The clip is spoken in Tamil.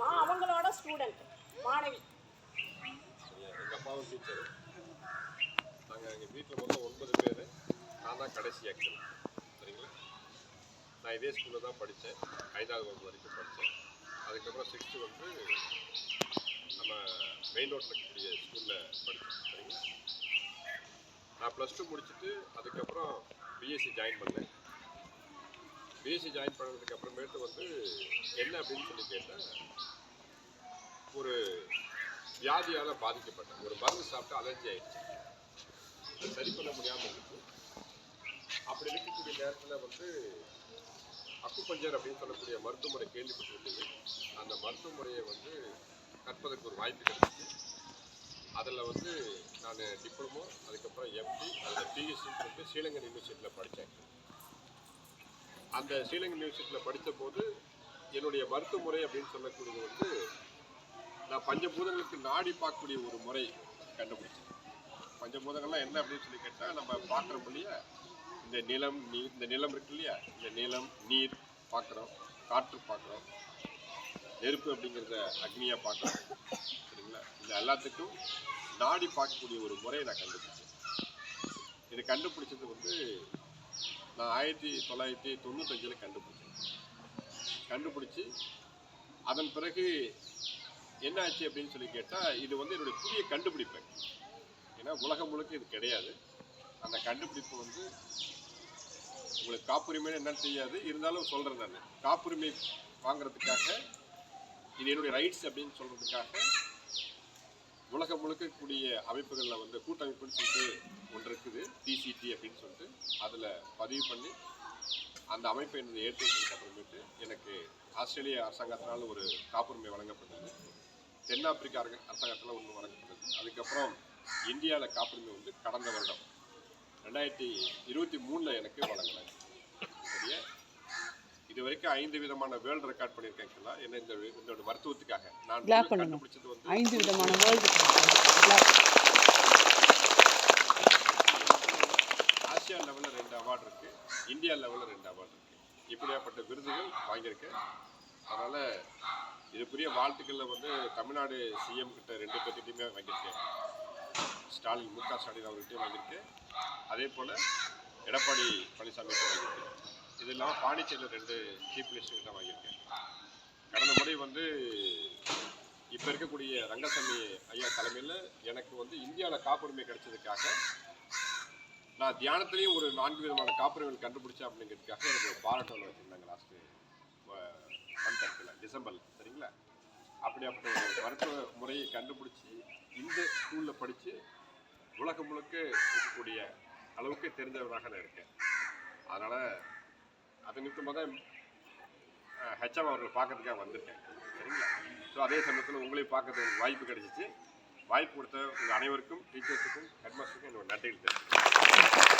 நான் அவங்களோட ஸ்டூடெண்ட் மாணவி. எங்கள் அப்பாவும் டீச்சர் நாங்கள் எங்கள் வீட்டில் மொத்தம் ஒன்பது பேர். நான் தான் கடைசி ஆக்சுவல் சரிங்களா? நான் இதே ஸ்கூலில் தான் படித்தேன். ஐந்தாவது வகுப்பு வரைக்கும் படித்தேன். அதுக்கப்புறம் சிக்ஸ்த்து வந்து நம்ம மெயின் ரோட்டில் இருக்கக்கூடிய ஸ்கூலில் படித்தேன். சரிங்களா? நான் ப்ளஸ் டூ முடிச்சுட்டு அதுக்கப்புறம் பிஎஸ்சி ஜாயின் பண்ணேன். பிஎஸ்சி ஜாயின் பண்ணதுக்கு அப்புறமேட்டு வந்து என்ன அப்படின்னு சொல்லி கேட்டால் ஒரு வியாதியால் பாதிக்கப்பட்டேன் ஒரு மருந்து சாப்பிட்டு அலர்ஜி ஆயிடுச்சு. சரி பண்ண முடியாமல் இருந்துச்சு. அப்படி இருக்கக்கூடிய நேரத்தில் வந்து அக்குபஞ்சர் அப்படின்னு சொல்லக்கூடிய மருத்துவமுறை கேள்விப்பட்டிருந்தது. அந்த மருத்துவமுறையை வந்து கற்பதற்கு ஒரு வாய்ப்பு கிடைச்சிச்சு. அதில் வந்து நான் டிப்ளமோ அதுக்கப்புறம் எம்டி அதில் பிஎஸ்சின்னு சொல்லிட்டு ஸ்ரீலங்கன் யூனிவர்சிட்டியில் படித்தேன் அந்த ஸ்ரீலங்கன் யூனிவர்சிட்டியில் படித்த போது என்னுடைய மருத்துவ முறை அப்படின்னு சொல்லக்கூடியது வந்து நான் பஞ்சபூதங்களுக்கு நாடி பார்க்கக்கூடிய ஒரு முறை கண்டுபிடிச்சேன். பஞ்சபூதங்கள்லாம் என்ன அப்படின்னு சொல்லி கேட்டால் நம்ம பார்க்குறோம் இல்லையா? இந்த நிலம் நீர் இந்த நிலம் இருக்கு இல்லையா? இந்த நிலம் நீர் பார்க்குறோம் காற்று பார்க்குறோம் நெருப்பு அப்படிங்கிறத அக்னியாக பார்க்குறோம் சரிங்களா? இந்த எல்லாத்துக்கும் நாடி பார்க்கக்கூடிய ஒரு முறையை நான் கண்டுபிடிச்சேன். இது கண்டுபிடிச்சது வந்து நான் ஆயிரத்தி தொள்ளாயிரத்தி தொண்ணூத்தஞ்சில் கண்டுபிடிச்சேன். கண்டுபிடிச்சி அதன் பிறகு என்ன ஆச்சு அப்படின்னு சொல்லி கேட்டால் இது வந்து என்னுடைய புதிய கண்டுபிடிப்பு. ஏன்னா உலகம் முழுக்க இது கிடையாது. அந்த கண்டுபிடிப்பு வந்து உங்களுக்கு காப்புரிமைன்னு என்னன்னு தெரியாது. இருந்தாலும் சொல்கிறேன் நான். காப்புரிமை வாங்குறதுக்காக இது என்னுடைய ரைட்ஸ் அப்படின்னு சொல்கிறதுக்காக இருக்கக்கூடிய அமைப்புகளில் வந்து கூட்டமைப்புன்னு சொல்லிட்டு ஒன்று இருக்குது டிசிடி அப்படின்னு சொல்லிட்டு. அதில் பதிவு பண்ணி அந்த அமைப்பை என்னை ஏற்றுக்கிட்டு அப்புறமேட்டு எனக்கு ஆஸ்திரேலிய அரசாங்கத்தினால் ஒரு காப்புரிமை வழங்கப்பட்டது. தென்னாப்பிரிக்கா அரக அரசாங்கத்தில் ஒன்று வழங்கப்பட்டது. அதுக்கப்புறம் இந்தியாவில் காப்புரிமை வந்து கடந்த வருடம் ரெண்டாயிரத்தி இருபத்தி மூணில் எனக்கு வழங்கினாங்க. சரியா? இது வரைக்கும் ஐந்து விதமான வேர்ல்டு ரெக்கார்ட் பண்ணியிருக்கேன் ஆக்சுவலா. என்ன இந்த இந்த மருத்துவத்துக்காக? நான். கண்டுபிடிச்சது வந்து ஐந்து விதமான வேர்ல்டு ஆசியா லெவலில் ரெண்டு அவார்டு இருக்கு. இந்தியா லெவலில் ரெண்டு அவார்டு இருக்கு. இப்படியாப்பட்ட விருதுகள் வாங்கியிருக்கேன். அதனால இதுக்குரிய வாழ்த்துக்களில் வந்து தமிழ்நாடு சிஎம் கிட்ட ரெண்டு பேர்கிட்டையுமே வாங்கியிருக்கேன். ஸ்டாலின் மு க ஸ்டாலின் அவர்கிட்டயும் வாங்கியிருக்கேன். அதே போல் எடப்பாடி பழனிசாமி வாங்கியிருக்கேன். இது இல்லாமல் பாண்டிச்சேரியில் ரெண்டு சீஃப் மினிஸ்டர்கிட்ட வாங்கியிருக்கேன். கடந்த முறை வந்து இப்போ இருக்கக்கூடிய ரங்கசாமி ஐயா தலைமையில் எனக்கு வந்து இந்தியாவில் காப்புரிமை கிடைச்சதுக்காக நான் தியானத்துலேயும் ஒரு நான்கு விதமான காப்புரிமைகள் கண்டுபிடிச்சேன் அப்படிங்கிறதுக்காக எனக்கு ஒரு பாராட்டல் வச்சுருந்தாங்க லாஸ்ட்டு மந்த் டிசம்பரில் சரிங்களா? அப்படியாப்பட்ட ஒரு மருத்துவ முறையை கண்டுபிடிச்சி இந்த ஸ்கூலில் படித்து உலகம் முழுக்க இருக்கக்கூடிய அளவுக்கு தெரிஞ்சவராக நான் இருக்கேன். அதனால் அது நிமித்தமாக தான் ஹெச்எம் அவர்கள் பார்க்கறதுக்காக வந்திருக்கேன். சரிங்களா? ஸோ அதே சமயத்தில் உங்களையும் பார்க்கறதுக்கு வாய்ப்பு கிடைச்சிச்சு. வாய்ப்பு கொடுத்த உங்கள் அனைவருக்கும் டீச்சர்ஸுக்கும் ஹெட்மாஸ்டருக்கும் என்னோட நன்றிகள் தெரிவிக்கிறேன்